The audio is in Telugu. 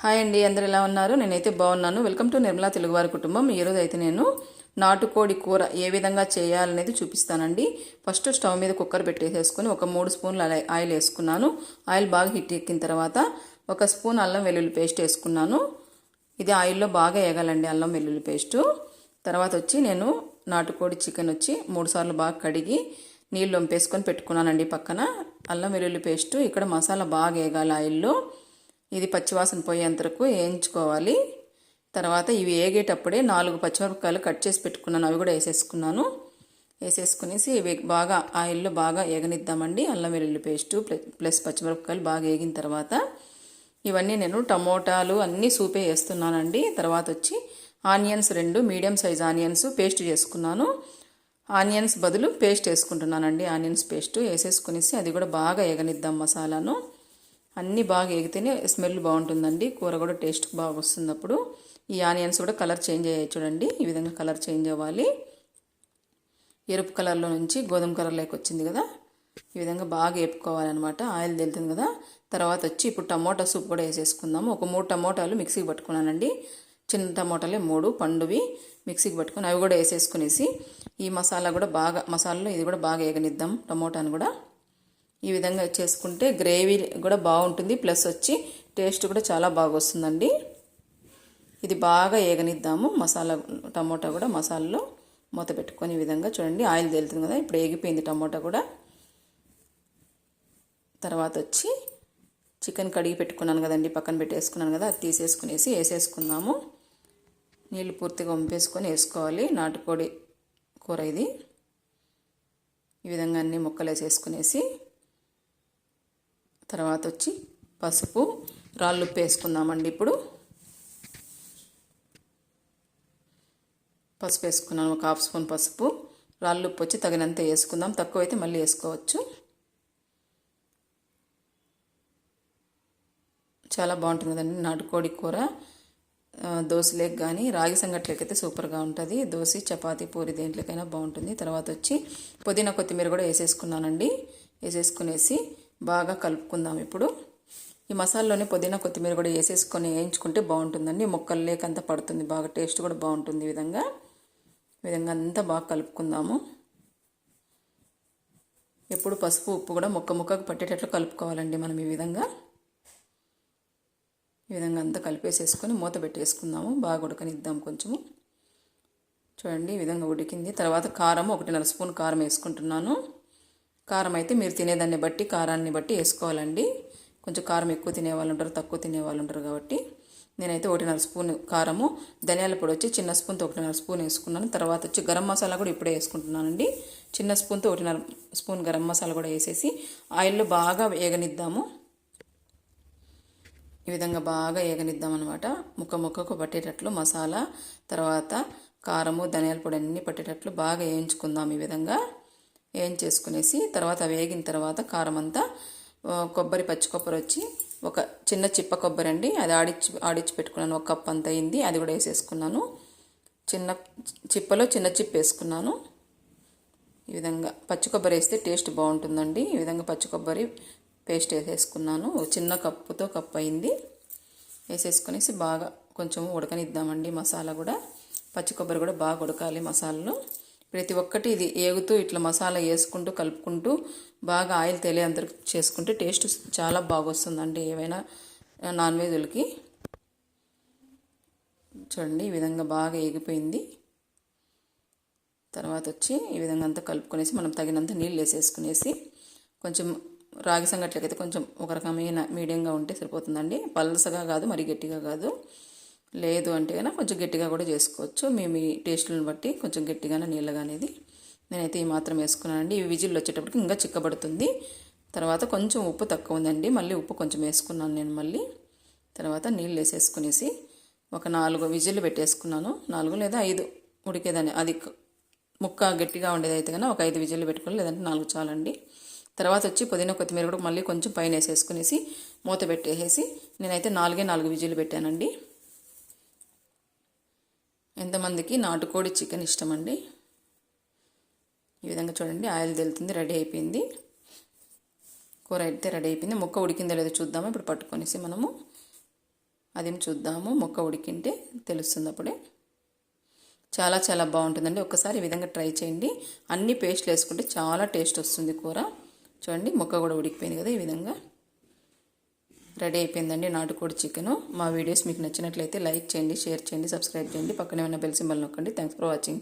హాయ్ అండి అందరు ఎలా ఉన్నారు? నేనైతే బాగున్నాను. వెల్కమ్ టు నిర్మలా తెలుగువారి కుటుంబం. ఈరోజు అయితే నేను నాటుకోడి కూర ఏ విధంగా చేయాలనేది చూపిస్తానండి. ఫస్ట్ స్టవ్ మీద కుక్కర్ పెట్టేసేసుకొని ఒక మూడు స్పూన్లు అలా- ఆయిల్ వేసుకున్నాను. ఆయిల్ బాగా హిట్ ఎక్కిన తర్వాత ఒక స్పూన్ అల్లం వెల్లుల్లి పేస్ట్ వేసుకున్నాను. ఇది ఆయిల్లో బాగా వేగాలండి అల్లం వెల్లుల్లి పేస్టు. తర్వాత వచ్చి నేను నాటుకోడి చికెన్ వచ్చి మూడు సార్లు బాగా కడిగి నీళ్ళు వంపేసుకొని పెట్టుకున్నానండి పక్కన. అల్లం వెల్లుల్లి పేస్టు ఇక్కడ మసాలా బాగా వేగాలి ఆయిల్లో. ఇది పచ్చివాసన పోయేంత వరకు వేయించుకోవాలి. తర్వాత ఇవి వేగేటప్పుడే నాలుగు పచ్చిమిరపకాయలు కట్ చేసి పెట్టుకున్నాను. అవి కూడా వేసేసుకున్నాను. వేసేసుకునేసి ఇవి బాగా ఆయిల్లో బాగా ఏగనిద్దామండి. అల్లం వెల్లుల్లి పేస్టు ప్లస్ పచ్చిమిరపకాయలు బాగా వేగిన తర్వాత ఇవన్నీ నేను టమోటాలు అన్నీ సూపే వేస్తున్నానండి. తర్వాత వచ్చి ఆనియన్స్ రెండు మీడియం సైజ్ ఆనియన్స్ పేస్ట్ చేసుకున్నాను. ఆనియన్స్ బదులు పేస్ట్ వేసుకుంటున్నానండి. ఆనియన్స్ పేస్ట్ వేసేసుకునేసి అది కూడా బాగా ఏగనిద్దాం మసాలాను. అన్నీ బాగా ఎగితేనే స్మెల్ బాగుంటుందండి. కూర కూడా టేస్ట్ బాగా వస్తుంది అప్పుడు. ఈ ఆనియన్స్ కూడా కలర్ చేంజ్ అయ్యాయి చూడండి. ఈ విధంగా కలర్ చేంజ్ అవ్వాలి. ఎరుపు కలర్లో నుంచి గోధుమ కలర్లోకి వచ్చింది కదా. ఈ విధంగా బాగా వేపుకోవాలన్నమాట ఆయిల్ తెలుతుంది కదా. తర్వాత వచ్చి ఇప్పుడు టమోటా సూప్ కూడా వేసేసుకుందాము. ఒక మూడు టమోటాలు మిక్సీకి పట్టుకున్నానండి. చిన్న టమోటాలే మూడు పండువి మిక్సీకి పట్టుకొని అవి కూడా వేసేసుకునేసి ఈ మసాలా కూడా బాగా మసాలాలో ఇది కూడా బాగా వేగనిద్దాం టమోటాను కూడా. ఈ విధంగా చేసుకుంటే గ్రేవీ కూడా బాగుంటుంది. ప్లస్ వచ్చి టేస్ట్ కూడా చాలా బాగా వస్తుందండి ఇది బాగా ఏగనిద్దాము. మసాలా టమోటా కూడా మసాలాలో మూత పెట్టుకొని ఈ విధంగా చూడండి. ఆయిల్ తేలుతుంది కదా ఇప్పుడు ఏగిపోయింది టమోటా కూడా. తర్వాత వచ్చి చికెన్ కడిగి పెట్టుకున్నాను కదండి పక్కన పెట్టేసుకున్నాను కదా అది తీసేసుకునేసి వేసేసుకుందాము. నీళ్ళు పూర్తిగా వంపేసుకొని వేసుకోవాలి. నాటుకోడి కూర ఇది. ఈ విధంగా అన్ని ముక్కలు వేసేసుకునేసి తర్వాత వచ్చి పసుపు రాళ్ళుప్పు వేసుకుందామండి ఇప్పుడు. పసుపు వేసుకున్నాను ఒక హాఫ్ స్పూన్ పసుపు. రాళ్ళుప్పు వచ్చి తగినంత వేసుకుందాం. తక్కువ అయితే మళ్ళీ వేసుకోవచ్చు. చాలా బాగుంటుంది కదండి నాటుకోడి కూర. దోశలేకి కానీ రాగి సంగట్లోకి అయితే సూపర్గా ఉంటుంది. దోశ చపాతీ పూరి దేంట్లోకైనా బాగుంటుంది. తర్వాత వచ్చి పుదీనా కొత్తిమీర కూడా వేసేసుకున్నానండి. వేసేసుకునేసి బాగా కలుపుకుందాం ఇప్పుడు. ఈ మసాలాలోనే పుదీనా కొత్తిమీర కూడా వేసేసుకొని వేయించుకుంటే బాగుంటుందండి. ముక్కలు లేకంతా పడుతుంది. బాగా టేస్ట్ కూడా బాగుంటుంది ఈ విధంగా. ఈ విధంగా అంతా బాగా కలుపుకుందాము. ఎప్పుడు పసుపు ఉప్పు కూడా ముక్క ముక్కకు పట్టేటట్లు కలుపుకోవాలండి మనం ఈ విధంగా. ఈ విధంగా అంతా కలిపేసేసుకొని మూత పెట్టేసుకుందాము. బాగా ఉడకనిద్దాం కొంచెము. చూడండి ఈ విధంగా ఉడికింది. తర్వాత కారం ఒకటిన్నర స్పూన్ కారం వేసుకుంటున్నాను. కారం అయితే మీరు తినేదాన్ని బట్టి కారాన్ని బట్టి వేసుకోవాలండి. కొంచెం కారం ఎక్కువ తినేవాళ్ళు ఉంటారు తక్కువ తినేవాళ్ళు ఉంటారు కాబట్టి నేనైతే ఒకటిన్నర స్పూన్ కారము ధనియాల పొడి వచ్చి చిన్న స్పూన్తో ఒకటిన్నర స్పూన్ వేసుకున్నాను. తర్వాత వచ్చి గరం మసాలా కూడా ఇప్పుడే వేసుకుంటున్నానండి. చిన్న స్పూన్తో ఒకటిన్నర స్పూన్ గరం మసాలా కూడా వేసేసి ఆయిల్లో బాగా వేగనిద్దాము. ఈ విధంగా బాగా ఏగనిద్దాం అనమాట ముక్క ముక్కకు పట్టేటట్లు మసాలా తర్వాత కారము ధనియాల పొడి అన్నీ పట్టేటట్లు బాగా వేయించుకుందాం ఈ విధంగా. వేయించేసుకునేసి తర్వాత వేగిన తర్వాత కారం అంతా కొబ్బరి పచ్చి కొబ్బరి వచ్చి ఒక చిన్న చిప్ప కొబ్బరి అండి. అది ఆడిచ్చి ఆడిచ్చి పెట్టుకున్నాను. ఒక కప్ అంత అయింది. అది కూడా వేసేసుకున్నాను. చిన్న చిప్పలో చిన్న చిప్ వేసుకున్నాను. ఈ విధంగా పచ్చి కొబ్బరి వేస్తే టేస్ట్ బాగుంటుందండి. ఈ విధంగా పచ్చి కొబ్బరి పేస్ట్ వేసేసుకున్నాను. చిన్న కప్పుతో కప్పు అయింది. వేసేసుకునేసి బాగా కొంచెం ఉడకనిద్దామండి మసాలా కూడా. పచ్చి కొబ్బరి కూడా బాగా ఉడకాలి మసాలాలో. ప్రతి ఒక్కటి ఇది ఏగుతూ ఇట్లా మసాలా వేసుకుంటూ కలుపుకుంటూ బాగా ఆయిల్ తెలియంత చేసుకుంటే టేస్ట్ చాలా బాగొస్తుందండి ఏవైనా నాన్ వెజ్లకి చూడండి ఈ విధంగా బాగా ఏగిపోయింది. తర్వాత వచ్చి ఈ విధంగా అంతా కలుపుకొనేసి మనం తగినంత నీళ్ళు వేసేసుకునేసి కొంచెం రాగి సంగట్లకైతే కొంచెం ఒక రకమైన మీడియంగా ఉంటే సరిపోతుందండి. పలసగా కాదు మరి గట్టిగా కాదు. లేదు అంటే కనుక కొంచెం గట్టిగా కూడా చేసుకోవచ్చు. మీ మీ టేస్ట్లను బట్టి కొంచెం గట్టిగానే నీళ్ళగా అనేది నేనైతే ఈ మాత్రం వేసుకున్నానండి. ఈ విజిల్ వచ్చేటప్పటికి ఇంకా చిక్కబడుతుంది. తర్వాత కొంచెం ఉప్పు తక్కువ ఉందండి. మళ్ళీ ఉప్పు కొంచెం వేసుకున్నాను నేను మళ్ళీ. తర్వాత నీళ్ళు వేసేసుకునేసి ఒక నాలుగు విజిల్ పెట్టేసుకున్నాను. నాలుగు లేదా ఐదు ఉడికేదాన్ని. అది ముక్క గట్టిగా ఉండేది అయితే కన్నా ఒక ఐదు విజిల్లు పెట్టుకోవాలి లేదంటే నాలుగు చాలండి. తర్వాత వచ్చి పుదీనా కొత్తిమీర కూడా మళ్ళీ కొంచెం పైన వేసేసుకునేసి మూత పెట్టేసేసి నేనైతే నాలుగే నాలుగు విజిల్లు పెట్టానండి. ఎంతమందికి నాటుకోడి చికెన్ ఇష్టమండి? ఈ విధంగా చూడండి ఆయిల్ తెలుతుంది రెడీ అయిపోయింది. కూర అయితే రెడీ అయిపోయింది. మొక్క ఉడికిందో లేదో చూద్దాము. ఇప్పుడు పట్టుకొనేసి మనము అదేం చూద్దాము. మొక్క ఉడికింటే తెలుస్తుంది అప్పుడే. చాలా చాలా బాగుంటుందండి. ఒక్కసారి ఈ విధంగా ట్రై చేయండి. అన్ని పేస్ట్లు వేసుకుంటే చాలా టేస్ట్ వస్తుంది కూర. చూడండి మొక్క కూడా ఉడికిపోయింది కదా ఈ విధంగా. రెడీ అయిపోయిందండి నాటుకోడి చికెను. మా వీడియోస్ మీకు నచ్చినట్లయితే లైక్ చేయండి షేర్ చేయండి సబ్స్క్రైబ్ చేయండి. పక్కనే ఉన్న బెల్ సింబల్ నొక్కండి. Thanks for watching